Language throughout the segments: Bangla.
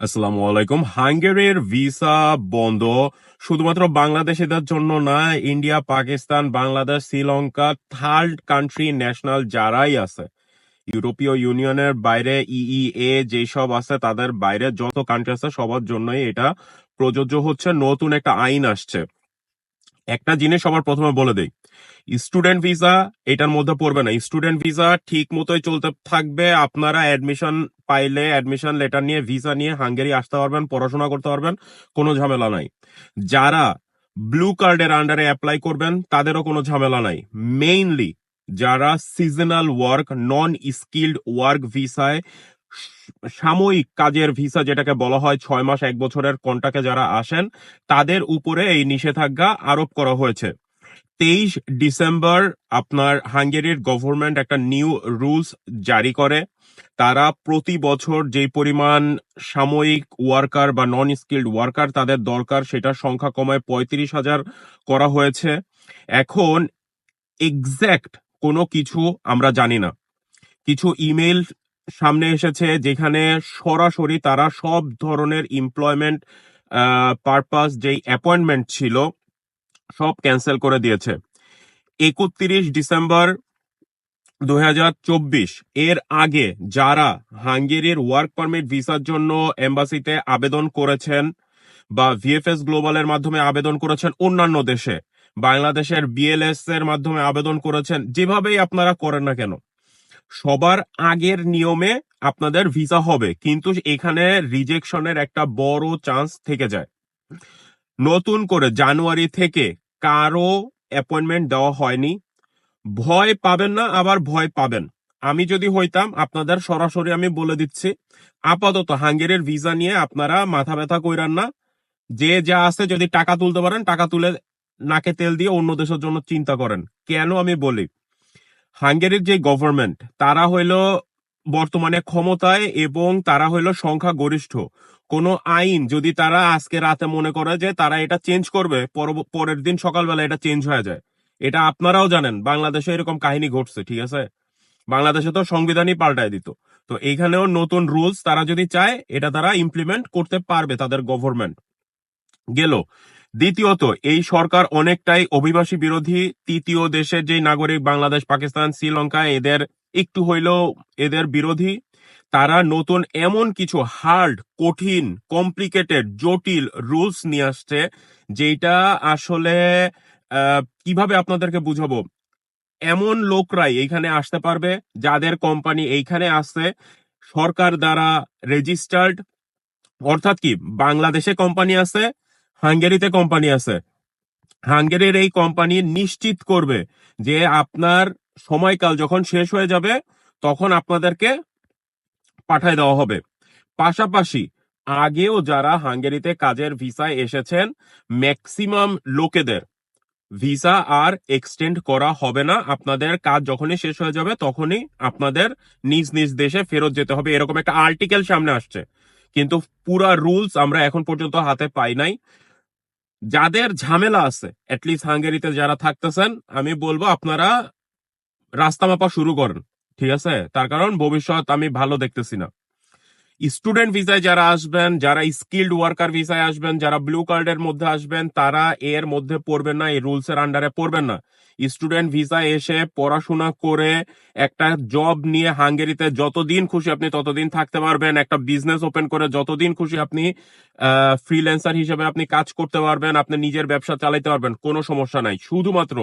আসসালামু আলাইকুম হাঙ্গেরির ভিসা বন্ধ। শুধুমাত্র বাংলাদেশিদের জন্য না India, Pakistan, Bangladesh, Sri Lanka, third country national যারাই আছে। ইউরোপীয় ইউনিয়নের বাইরে ইইএ যেসব আছে, তাদের বাইরে যত কান্ট্রি আছে, সবার জন্যই এটা প্রযোজ্য হচ্ছে। নতুন একটা আইন আসছে। একটা জিনিস সবার প্রথমে বলে দেই স্টুডেন্ট ভিসা, এটার মধ্যে পড়বে না। স্টুডেন্ট ভিসা ঠিক মতোই চলতে থাকবে। আপনারা অ্যাডমিশন পাইলে অ্যাডমিশন লেটার নিয়ে, ভিসা নিয়ে হাঙ্গেরি আসতে পারবেন, পড়াশোনা করতে পারবেন, কোনো ঝামেলা নাই। যারা ব্লু কার্ডের আন্ডারে অ্যাপ্লাই করবেন, তাদেরও কোনো ঝামেলা নাই। মেইনলি যারা seasonal work non skilled work ভিসায়, সাময়িক কাজের ভিসা যেটাকে বলা হয়, ছয় মাস, এক বছরের কন্টাকে যারা আসেন, তাদের উপরে এই নিষেধাজ্ঞা আরোপ করা হয়েছে। তেইশ ডিসেম্বর আপনার হাঙ্গেরির গভর্নমেন্ট একটা নিউ রুলস জারি করে। তারা প্রতি বছর যে পরিমাণ সাময়িক ওয়ার্কার বা নন স্কিল্ড ওয়ার্কার তাদের দরকার সেটার সংখ্যা কমায় পঁয়ত্রিশ হাজার করা হয়েছে। এখন এক্স্যাক্ট কোনো কিছু আমরা জানি না। কিছু ইমেল সামনে এসেছে যেখানে সরাসরি তারা সব ধরনের এমপ্লয়মেন্ট পারপাস যেই অ্যাপয়েন্টমেন্ট ছিল সব ক্যান্সেল করে দিয়েছে। একত্রিশ ডিসেম্বর দু হাজার চব্বিশ, এর আগে যারা হাঙ্গেরির ওয়ার্ক পারমিট ভিসার জন্য এম্বাসিতে আবেদন করেছেন বা ভিএফএস গ্লোবালের মাধ্যমে আবেদন করেছেন অন্যান্য দেশে, বাংলাদেশের বিএলএস এর মাধ্যমে আবেদন করেছেন, যেভাবেই আপনারা করেন না কেন, সবার আগের নিয়মে আপনাদের ভিসা হবে, কিন্তু এখানে রিজেকশনের একটা বড় চান্স থেকে যায়। নতুন করে জানুয়ারি থেকে কারও অ্যাপয়েন্টমেন্ট দেওয়া হয়নি। ভয় পাবেন না, আবার ভয় পাবেন। আমি যদি হইতাম, আপনাদের সরাসরি আমি বলে দিচ্ছি, আপাতত হাঙ্গেরির ভিসা নিয়ে আপনারা মাথা ব্যথা কইরান না। যে যা আছে, যদি টাকা তুলতে পারেন, টাকা তুলে নাকে তেল দিয়ে অন্য দেশের জন্য চিন্তা করেন। কেন আমি বলি? হাঙ্গেরির যে গভর্নমেন্ট তারা হইল বর্তমানে ক্ষমতায় এবং তারা হইল সংখ্যা গরিষ্ঠ কোনো আইন যদি তারা আজকে রাতে মনে করে যে তারা এটা চেঞ্জ করবে পরের দিন সকালবেলা এটা চেঞ্জ হয়ে যায়। এটা আপনারাও জানেন, বাংলাদেশে এরকম কাহিনী ঘটছে, ঠিক আছে? বাংলাদেশে তো সংবিধানই পাল্টায় দিত। তো এইখানেও নতুন রুলস তারা যদি চায়, এটা তারা ইমপ্লিমেন্ট করতে পারবে তাদের গভর্নমেন্ট গেল। দ্বিতীয়ত, এই সরকার অনেকটাই অভিবাসী বিরোধী, তৃতীয় দেশের যে নাগরিক, বাংলাদেশ, পাকিস্তান, শ্রীলঙ্কা, এদের একটু হইলেও এদের বিরোধী তারা নতুন এমন কিছু হার্ড কঠিন কমপ্লিকেটেড জটিল রুলস নিয়ে আসছে যেটা আসলে কীভাবে আপনাদেরকে বুঝাবো? এমন লোকরাই এইখানে আসতে পারবে, যাদের কোম্পানি এইখানে আসছে সরকার দ্বারা রেজিস্টার্ড অর্থাৎ কি, বাংলাদেশে কোম্পানি আছে, হাঙ্গেরিতে কোম্পানি আছে। হাঙ্গেরির এই কোম্পানি নিশ্চিত করবে যে আপনার সময়কাল যখন শেষ হয়ে যাবে, তখন আপনাদেরকে পাঠায় দেওয়া হবে। পাশাপাশি, আগেও যারা হাঙ্গেরিতে কাজের ভিসায় এসেছেন, ম্যাক্সিমাম লোকেদের ভিসা আর এক্সটেন্ড করা হবে না। আপনাদের কাজ যখনই শেষ হয়ে যাবে, তখনই আপনাদের নিজ নিজ দেশে ফেরত যেতে হবে। এরকম একটা আর্টিকেল সামনে আসছে। কিন্তু পুরা রুলস আমরা এখন পর্যন্ত হাতে পাই নাই। যাদের ঝামেলা আছে অ্যাটলিস্ট হাঙ্গেরিতে যারা থাকতেছেন, আমি বলব আপনারা রাস্তা মাপা শুরু করেন। ঠিক আছে? তার কারণ ভবিষ্যৎ আমি ভালো দেখতেছি না। স্টুডেন্ট ভিসায় যারা আসবেন, যারা স্কিল্ড ওয়ার্কার ভিসায় আসবেন, যারা ব্লু কার্ডের মধ্যে আসবেন, তারা এর মধ্যে পড়বেন না, এই রুলস এর আন্ডারে পড়বেন না। স্টুডেন্ট ভিসায় এসে পড়াশোনা করে একটা জব নিয়ে হাঙ্গেরিতে যতদিন খুশি আপনি ততদিন থাকতে পারবেন, একটা বিজনেস ওপেন করে যতদিন খুশি আপনি ফ্রিল্যান্সার হিসেবে আপনি কাজ করতে পারবেন, আপনি নিজের ব্যবসা চালাইতে পারবেন, কোনো সমস্যা নাই। শুধুমাত্র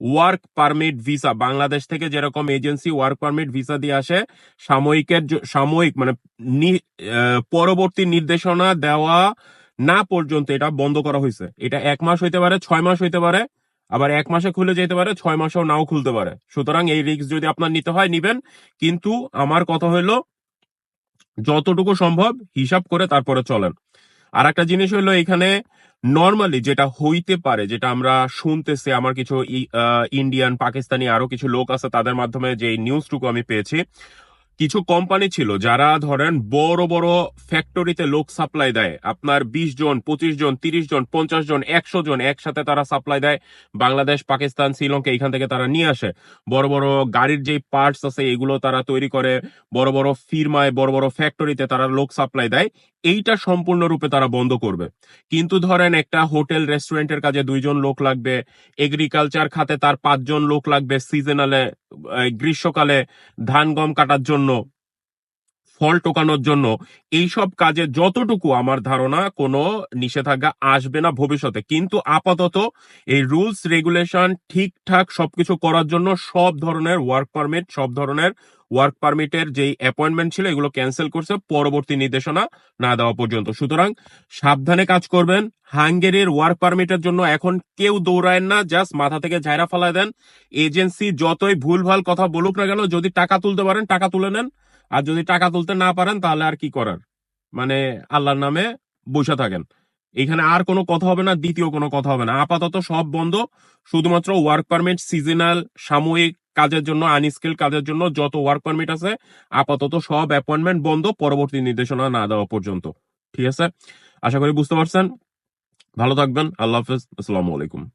ওয়ার্ক পারমিট ভিসা বাংলাদেশ থেকে যেরকম এজেন্সি ওয়ার্ক পারমিট ভিসা দিয়ে আসে, সাময়িকের সাময়িক মানে পরবর্তী নির্দেশনা দেওয়া না পর্যন্ত এটা বন্ধ করা হয়েছে। এটা এক মাস হইতে পারে, ছয় মাস হইতে পারে, আবার এক মাসে খুলে যেতে পারে, ছয় মাসেও নাও খুলতে পারে। সুতরাং এই রিস্ক যদি আপনার নিতে হয়, নিবেন। কিন্তু আমার কথা হইল, যতটুকু সম্ভব হিসাব করে তারপরে চলেন। আর একটা জিনিস হইল, এখানে নর্মালি যেটা হইতে পারে, যেটা আমরা শুনতেছি, আমার কিছু ইন্ডিয়ান পাকিস্তানি আরও কিছু লোক আছে, তাদের মাধ্যমে যে নিউজটুকু আমি পেয়েছি কিছু কোম্পানি ছিল যারা ধরেন বড় বড় ফ্যাক্টরিতে লোক সাপ্লাই দেয়। আপনার বিশ জন, পঁচিশ জন, তিরিশ জন, পঞ্চাশ জন, একশো জন একসাথে তারা সাপ্লাই দেয়। বাংলাদেশ, পাকিস্তান, শ্রীলঙ্কা এখান থেকে তারা নিয়ে আসে। বড় বড় গাড়ির যে পার্টস আছে, এগুলো তারা তৈরি করে। বড় বড় ফিরমায় বড় বড় ফ্যাক্টরিতে তারা লোক সাপ্লাই দেয়। এইটা সম্পূর্ণরূপে তারা বন্ধ করবে। কিন্তু ধরেন একটা হোটেল রেস্টুরেন্টের কাজে দুইজন লোক লাগবে। এগ্রিকালচার খাতে তার পাঁচজন লোক লাগবে সিজনালে গ্রীষ্মকালে ধান গম কাটার জন্য ফল টোকানোর জন্য এইসব কাজে যতটুকু আমার ধারণা কোনো নিষেধাজ্ঞা আসবে না ভবিষ্যতে। কিন্তু আপাতত এই রুলস, রেগুলেশন ঠিকঠাক সবকিছু করার জন্য সব ধরনের ওয়ার্ক পারমিট, সব ধরনের ওয়ার্ক পারমিটের যেই অ্যাপয়েন্টমেন্ট ছিল এগুলো ক্যান্সেল করছে পরবর্তী নির্দেশনা না দেওয়া পর্যন্ত। সুতরাং সাবধানে কাজ করবেন। হাঙ্গেরির ওয়ার্ক পারমিটের জন্য এখন কেউ দৌড়ায় না, জাস্ট মাথা থেকে ঝাইরা ফেলায় দেন। এজেন্সি যতই ভুলভাল কথা বলুক না কেন, যদি টাকা তুলতে পারেন, টাকা তুলে নেন। আর যদি টাকা তুলতে না পারেন, তাহলে আর কি করার? মানে আল্লাহর নামে বসে থাকেন। এখানে আর কোনো কথা হবে না, দ্বিতীয় কোনো কথা হবে না। আপাতত সব বন্ধ। শুধুমাত্র ওয়ার্ক পারমিট সিজনাল সাময়িক কাজের জন্য আনস্কিল কাজের জন্য যত ওয়ার্ক পারমিট আছে, আপাতত সব অ্যাপয়েন্টমেন্ট বন্ধ, পরবর্তী নির্দেশনা না দেওয়া পর্যন্ত। ঠিক আছে? আশা করি বুঝতে পারছেন। ভালো থাকবেন। আল্লাহ হাফেজ। আসসালামু আলাইকুম।